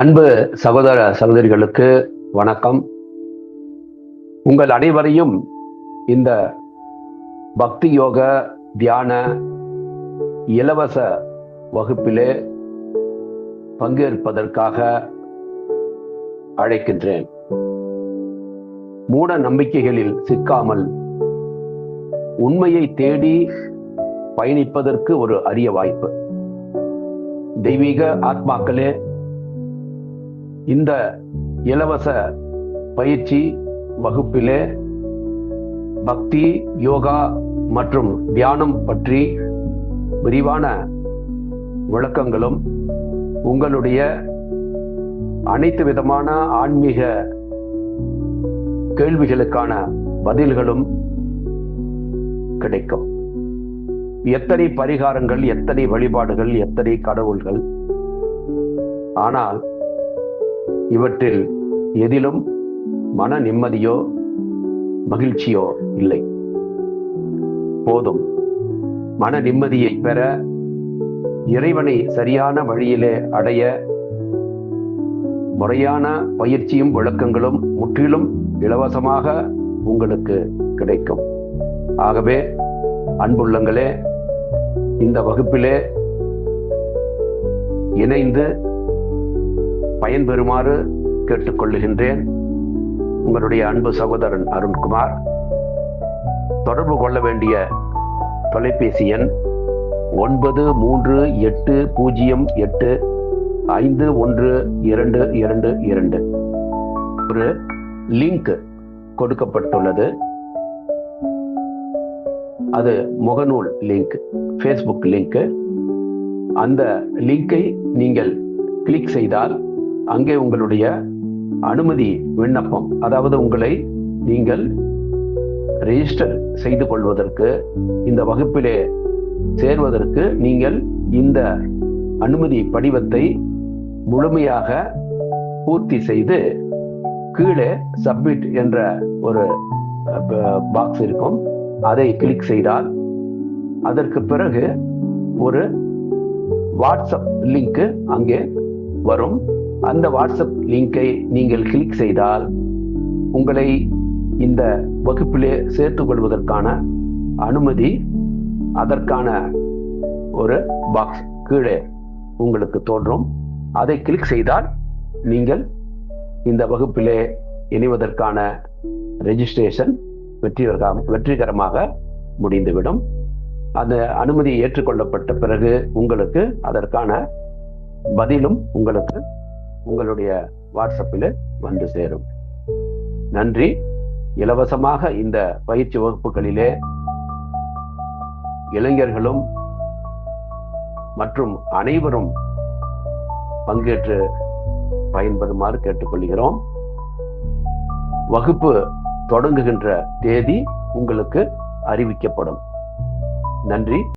அன்பு சகோதர சகோதரிகளுக்கு வணக்கம். உங்கள் அனைவரையும் இந்த பக்தி யோக தியான இலவச வகுப்பிலே பங்கேற்பதற்காக அழைக்கின்றேன். மூட நம்பிக்கைகளில் சிக்காமல் உண்மையை தேடி பயணிப்பதற்கு ஒரு அரிய வாய்ப்பு. தெய்வீக ஆத்மாக்களே இந்த இலவச பயிற்சி வகுப்பிலே பக்தி யோகா மற்றும் தியானம் பற்றி விரிவான விளக்கங்களும் உங்களுடைய அனைத்து விதமான ஆன்மீக கேள்விகளுக்கான பதில்களும் கிடைக்கும். எத்தனை பரிகாரங்கள் எத்தனை வழிபாடுகள் எத்தனை கடவுள்கள்? ஆனால் இவற்றில் எதிலும் மன நிம்மதியோ மகிழ்ச்சியோ இல்லை. போதும். மன நிம்மதியை பெற இறைவனை சரியான வழியிலே அடைய முறையான பயிற்சியும் விளக்கங்களும் முற்றிலும் இலவசமாக உங்களுக்கு கிடைக்கும். ஆகவே அன்புள்ளங்களே இந்த வகுப்பிலே இணைந்து பயன்பெறுமாறு கேட்டுக்கொள்ளுகின்றேன். உங்களுடைய அன்பு சகோதரன் அருண்குமார். தொடர்பு கொள்ள வேண்டிய தொலைபேசி எண் ஒன்பது மூன்று எட்டு பூஜ்ஜியம் எட்டு ஐந்து ஒன்று இரண்டு இரண்டு இரண்டு. ஒரு லிங்க் கொடுக்கப்பட்டுள்ளது. அது முகநூல் லிங்க் ஃபேஸ்புக் லிங்க். அந்த லிங்கை நீங்கள் கிளிக் செய்தால் அங்கே உங்களுடைய அனுமதி விண்ணப்பம் அதாவது உங்களை நீங்கள் ரெஜிஸ்டர் செய்து கொள்வதற்கு இந்த வகுப்பிலே சேர்வதற்கு நீங்கள் இந்த அனுமதி படிவத்தை முழுமையாக பூர்த்தி செய்து கீழே சப்மிட் என்ற ஒரு பாக்ஸ் இருக்கும். அதை கிளிக் செய்தால் அதற்கு பிறகு ஒரு வாட்ஸ்அப் லிங்க் அங்கே வரும். அந்த வாட்ஸ்அப் லிங்கை நீங்கள் கிளிக் செய்தால் உங்களை இந்த வகுப்பிலே சேர்த்து கொள்வதற்கான அனுமதி அதற்கான ஒரு பாக்ஸ் கீழே உங்களுக்கு தோன்றும். அதை கிளிக் செய்தால் நீங்கள் இந்த வகுப்பிலே இணைவதற்கான ரெஜிஸ்ட்ரேஷன் வெற்றிகரமாக வெற்றிகரமாக முடிந்துவிடும். அந்த அனுமதி ஏற்றுக்கொள்ளப்பட்ட பிறகு உங்களுக்கு அதற்கான பதிலும் உங்களுக்கு உங்களுடைய வாட்ஸ்அப்பில் வந்து சேரும். நன்றி. இலவசமாக இந்த பயிற்சி வகுப்புகளிலே இளைஞர்களும் மற்றும் அனைவரும் பங்கேற்று பயன்பெறுமாறு கேட்டுக்கொள்கிறோம். வகுப்பு தொடங்குகின்ற தேதி உங்களுக்கு அறிவிக்கப்படும். நன்றி.